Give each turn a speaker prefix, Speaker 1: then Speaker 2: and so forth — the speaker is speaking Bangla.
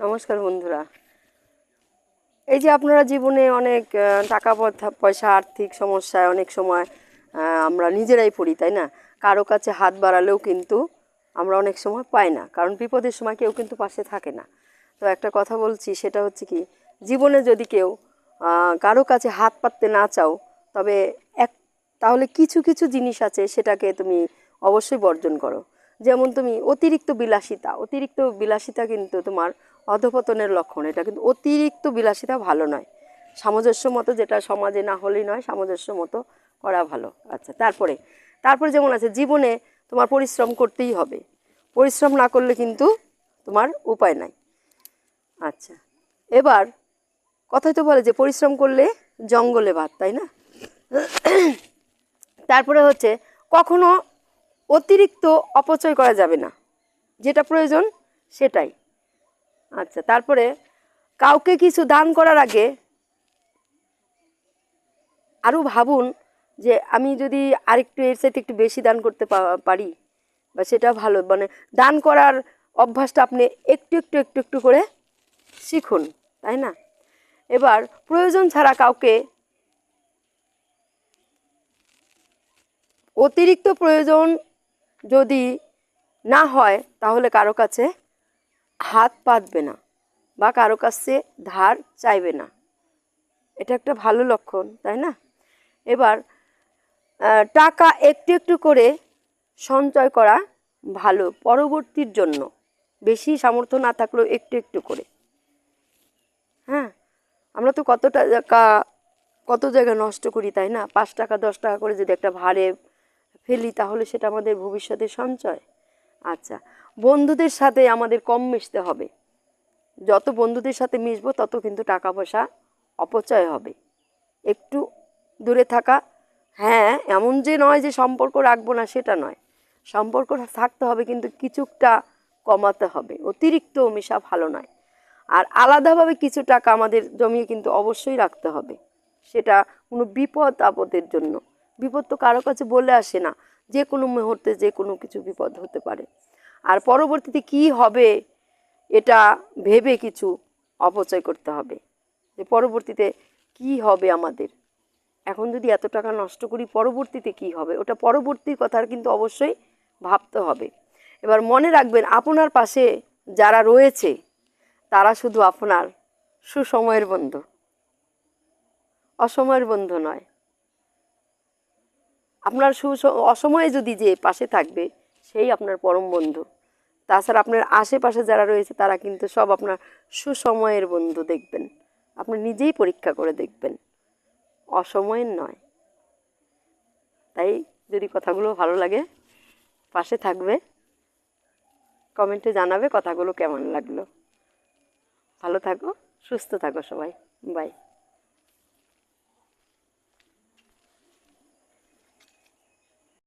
Speaker 1: নমস্কার বন্ধুরা। এই যে আপনারা জীবনে অনেক টাকা পয়সা- আর্থিক সমস্যায় অনেক সময় আমরা নিজেরাই পড়ি, তাই না? কারও কাছে হাত বাড়ালেও কিন্তু আমরা অনেক সময় পাই না, কারণ বিপদের সময় কেউ কিন্তু পাশে থাকে না। তো একটা কথা বলছি, সেটা হচ্ছে কি, জীবনে যদি কেউ কারও কাছে হাত পাততে না চাও, তবে এক, তাহলে কিছু কিছু জিনিস আছে, সেটাকে তুমি অবশ্যই বর্জন করো। যেমন তুমি অতিরিক্ত বিলাসিতা অতিরিক্ত বিলাসিতা কিন্তু তোমার অধপতনের লক্ষণ। এটা কিন্তু অতিরিক্ত বিলাসিতা ভালো নয়। সামঞ্জস্য মতো যেটা সমাজে না হলেই নয়, সামঞ্জস্য মতো করা ভালো। আচ্ছা তারপরে তারপরে যেমন আছে, জীবনে তোমার পরিশ্রম করতেই হবে। পরিশ্রম না করলে কিন্তু তোমার উপায় নাই। আচ্ছা এবার কথাই তো বলে যে পরিশ্রম করলে জঙ্গলে ভাত, তাই না? তারপরে হচ্ছে, কখনো অতিরিক্ত অপচয় করা যাবে না। যেটা প্রয়োজন, সেটাই। আচ্ছা তারপরে কাউকে কিছু দান করার আগে আরও ভাবুন যে আমি যদি আরেকটু এর সাথে একটু বেশি দান করতে পারি বা সেটা ভালো মানে দান করার অভ্যাসটা আপনি একটু একটু একটু একটু করে শিখুন, তাই না? এবার প্রয়োজন ছাড়া কাউকে অতিরিক্ত প্রয়োজন যদি না হয়, তাহলে কারও কাছে হাত পাতবে না বা কারও কাছে ধার চাইবে না। এটা একটা ভালো লক্ষণ, তাই না? এবার টাকা একটু একটু করে সঞ্চয় করা ভালো পরবর্তীর জন্য। বেশি সামর্থ্য না থাকলেও একটু একটু করে। হ্যাঁ? আমরা তো কত টাকা কত জায়গায় নষ্ট করি, তাই না? পাঁচ টাকা, দশ টাকা করে যদি একটা ভারে ফেলি, তাহলে সেটা আমাদের ভবিষ্যতের সঞ্চয়। আচ্ছা বন্ধুদের সাথে আমাদের কম মিশতে হবে। যত বন্ধুদের সাথে মিশবো, তত কিন্তু টাকা পয়সা অপচয় হবে। একটু দূরে থাকা হ্যাঁ এমন যে নয় যে সম্পর্ক রাখব না, সেটা নয়। সম্পর্ক থাকতে হবে, কিন্তু কিছুটা কমাতে হবে। অতিরিক্ত মেশা ভালো নয়। আর আলাদাভাবে কিছু টাকা আমাদের জমিয়ে কিন্তু অবশ্যই রাখতে হবে। সেটা কোনো বিপদ আপদের জন্য। বিপদ তো কারও কাছে বলে আসে না। যে কোনো মুহূর্তে যে কোনো কিছু বিপদ হতে পারে। আর পরবর্তীতে কি হবে এটা ভেবে কিছু অপচয় করতে হবে। যে পরবর্তীতে কি হবে আমাদের? এখন যদি এত টাকা নষ্ট করি, পরবর্তীতে কি হবে? ওটা পরবর্তীর কথার কিন্তু অবশ্যই ভাবতে হবে। এবার মনে রাখবেন, আপনার পাশে যারা রয়েছে, তারা শুধু আপনার সুসময়ের বন্ধু। অসময়ের বন্ধু নয় আপনার সু অসময়ে যদি যে পাশে থাকবে, সেই আপনার পরম বন্ধু। তাছাড়া আপনার আশেপাশে যারা রয়েছে, তারা কিন্তু সব আপনার সুসময়ের বন্ধু দেখবেন। আপনি নিজেই পরীক্ষা করে দেখবেন। অসময়ের নয়। তাই যদি কথাগুলো ভালো লাগে, পাশে থাকবে। কমেন্টে জানাবে কথাগুলো কেমন লাগল। ভালো থাকো, সুস্থ থাকো সবাই। বাই